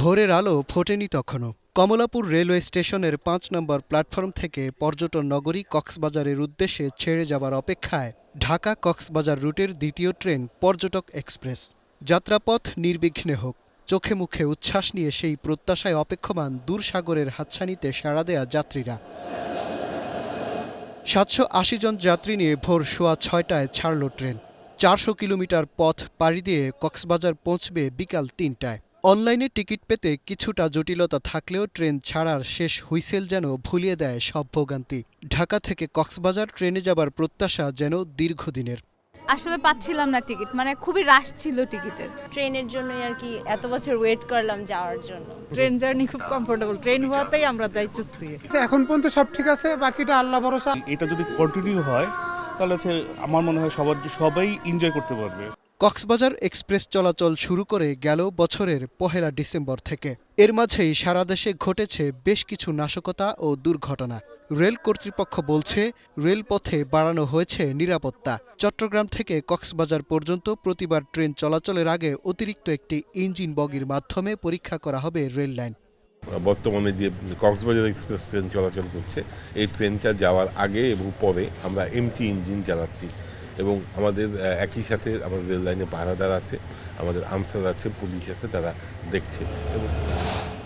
ভোরের আলো ফোটেনি তখনও। কমলাপুর রেলওয়ে স্টেশনের পাঁচ নম্বর প্ল্যাটফর্ম থেকে পর্যটন নগরী কক্সবাজারের উদ্দেশ্যে ছেড়ে যাবার অপেক্ষায় ঢাকা কক্সবাজার রুটের দ্বিতীয় ট্রেন পর্যটক এক্সপ্রেস। যাত্রাপথ নির্বিঘ্নে হোক, চোখে মুখে উচ্ছ্বাস নিয়ে সেই প্রত্যাশায় অপেক্ষমান দূরসাগরের হাতছানিতে সাড়া দেয়া যাত্রীরা। সাতশো আশি জন যাত্রী নিয়ে ভোর সোয়া ছয়টায় ছাড়ল ট্রেন। চারশো কিলোমিটার পথ পাড়ি দিয়ে কক্সবাজার পৌঁছবে বিকাল তিনটায়। অনলাইনে টিকিট পেতে কিছুটা জটিলতা থাকলেও ট্রেন ছাড়ার শেষ হুইসেল যেন ভুলিয়ে দেয় সব ভোগান্তি। ঢাকা থেকে কক্সবাজার ট্রেনে যাবার প্রত্যাশা যেন দীর্ঘদিনের। আসলে পাচ্ছিলাম না টিকিট মানে খুবই রাশ ছিল টিকিটের। ট্রেনের জন্যই আর কি এত বছর ওয়েট করলাম যাওয়ার জন্য। ট্রেন জার্নি খুব কমফোর্টেবল ট্রেন হওয়াতেই আমরা যাইতেছি। আচ্ছা, এখন পর্যন্ত সব ঠিক আছে? বাকিটা আল্লাহ ভরসা? এটা যদি কন্টিনিউ হয় তাহলে হচ্ছে আমার মনে হয় সবার সবাই এনজয় করতে পারবে। কক্সবাজার এক্সপ্রেস চলাচল শুরু করে গেল বছরের পহেলা ডিসেম্বর থেকে। এর মাঝেই সারা দেশে ঘটেছে বেশ কিছু নাশকতা ও দুর্ঘটনা। রেল কর্তৃপক্ষ বলছে, রেলপথে বাড়ানো হয়েছে নিরাপত্তা। চট্টগ্রাম থেকে কক্সবাজার পর্যন্ত প্রতিবার ট্রেন চলাচলের আগে অতিরিক্ত একটি ইঞ্জিন বগির মাধ্যমে পরীক্ষা করা হবে রেল লাইন। বর্তমানে যে কক্সবাজার এক্সপ্রেস ট্রেন চলাচল করছে, এই ট্রেনটা যাওয়ার আগে এবং পরে আমরা এমটি ইঞ্জিন চালাচ্ছি এবং আমাদের একই সাথে আমাদের রেল লাইনে পাহারাদার আছে, আমাদের আনসার আছে, পুলিশ আছে, তারা দেখছে। এবং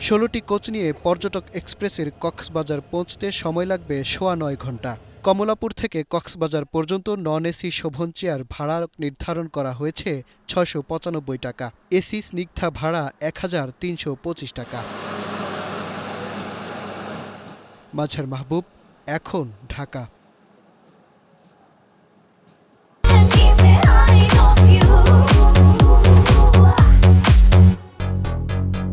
ষোলোটি কোচ নিয়ে পর্যটক এক্সপ্রেসের কক্সবাজার পৌঁছতে সময় লাগবে সোয়া নয় ঘণ্টা। কমলাপুর থেকে কক্সবাজার পর্যন্ত নন এসি শোভন চেয়ার ভাড়া নির্ধারণ করা হয়েছে ছয়শো পঁচানব্বই টাকা। এসি স্নিগ্ধা ভাড়া এক হাজার তিনশো পঁচিশ টাকা। মাঝার মাহবুব, এখন ঢাকা।